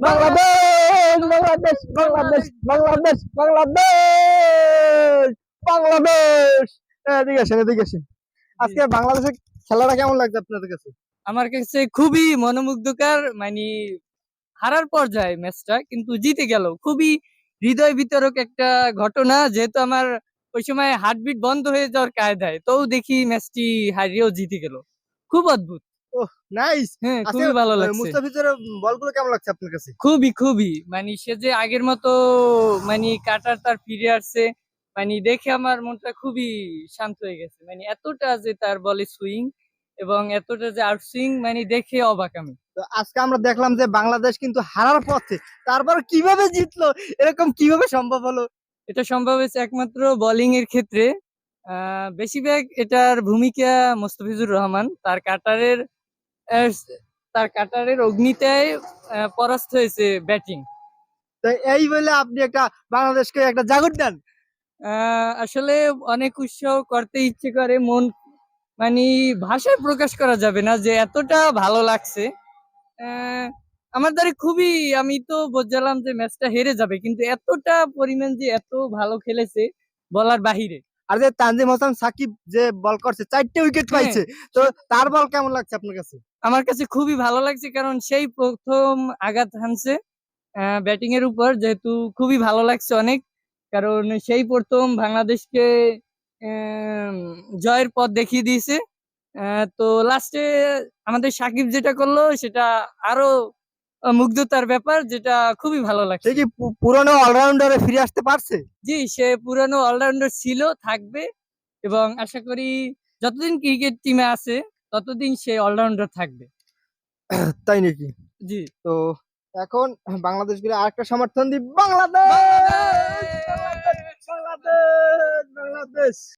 বাংলাদেশ বাংলাদেশ বাংলাদেশ বাংলাদেশ বাংলাদেশ বাংলাদেশ। এদিকে আসেন এদিকে আসেন। আজকে বাংলাদেশের খেলাটা কেমন লাগছে আপনাদের কাছে? আমার কাছে খুবই মনোমুগ্ধকর মানে হারার পর্যায়ে ম্যাচটা, কিন্তু জিতে গেল। খুবই হৃদয় বিতরক একটা ঘটনা, যেহেতু আমার ওই সময় হার্টবিট বন্ধ হয়ে যাওয়ার কায়দায় তো দেখি ম্যাচটি হারিয়েও জিতে গেল। খুব অদ্ভুত। নাইস হ্যাঁ আজকে খুবই ভালো লাগছে। মুস্তাফিজের বলগুলো কেমন লাগছে আপনার কাছে? খুবই খুবই। মানে সে যে আগের মতো মানে কাটার তার ফিরে আসছে মানে দেখে আমার মনটা খুবই শান্ত হয়ে গেছে। মানে এতটা যে তার বলে সুইং এবং এতটা যে আউট সুইং মানে দেখে অবাক আমি। তো আজকে আমরা দেখলাম যে বাংলাদেশ কিন্তু হারার পথে তারপর কীভাবে জিতলো এরকম কীভাবে সম্ভব হলো? এটা সম্ভব হয়েছে একমাত্র বোলিং এর ক্ষেত্রে। আহ, বেশিরভাগ এটার ভূমিকা মোস্তাফিজুর রহমান। তার কাটারের তার কাটারের অগ্নিতায় আহ, পরাস্ত হয়েছে ব্যাটিং। তো এই বলে আপনি একটা বাংলাদেশকে একটা জাগর দেন। আসলে অনেক উৎসাহ করতে ইচ্ছে করে মন মানে ভাষায় প্রকাশ করা যাবে না যে এতটা ভালো লাগছে। আমার দ্বারা খুবই আমি তো বোঝালাম যে ম্যাচটা হেরে যাবে কিন্তু এতটা পরিমাণ যে এত ভালো খেলেছে বলার বাহিরে। আর যে তানজিম হাসান সাকিব যে বল করছে চারটে উইকেট হ্যাঁ, পাইছে। তো তার বল কেমন লাগছে আপনার কাছে? আমার কাছে খুবই ভালো লাগছে কারণ সেই প্রথম আঘাত হানছে ব্যাটিং এর উপর যেহেতু খুবই ভালো লাগছে অনেক। কারণ সেই প্রথম বাংলাদেশকে জয়ের পথ দেখিয়ে দিয়েছে। তো লাস্টে আমাদের সাকিব যেটা করল সেটা আরও মুগ্ধতার ব্যাপার যেটা খুবই ভালো লাগছে। কি পুরনো অলরাউন্ডারে ফিরে আসতে পারছে? জি সে পুরানো অলরাউন্ডার ছিল থাকবে এবং আশা করি যতদিন ক্রিকেট টিমে আছে ততদিন সে অলরাউন্ডার থাকবে। তাই নাকি? জি। তো এখন বাংলাদেশগুলো আরেকটা সমর্থন দিই বাংলাদেশ! বাংলাদেশ! বাংলাদেশ!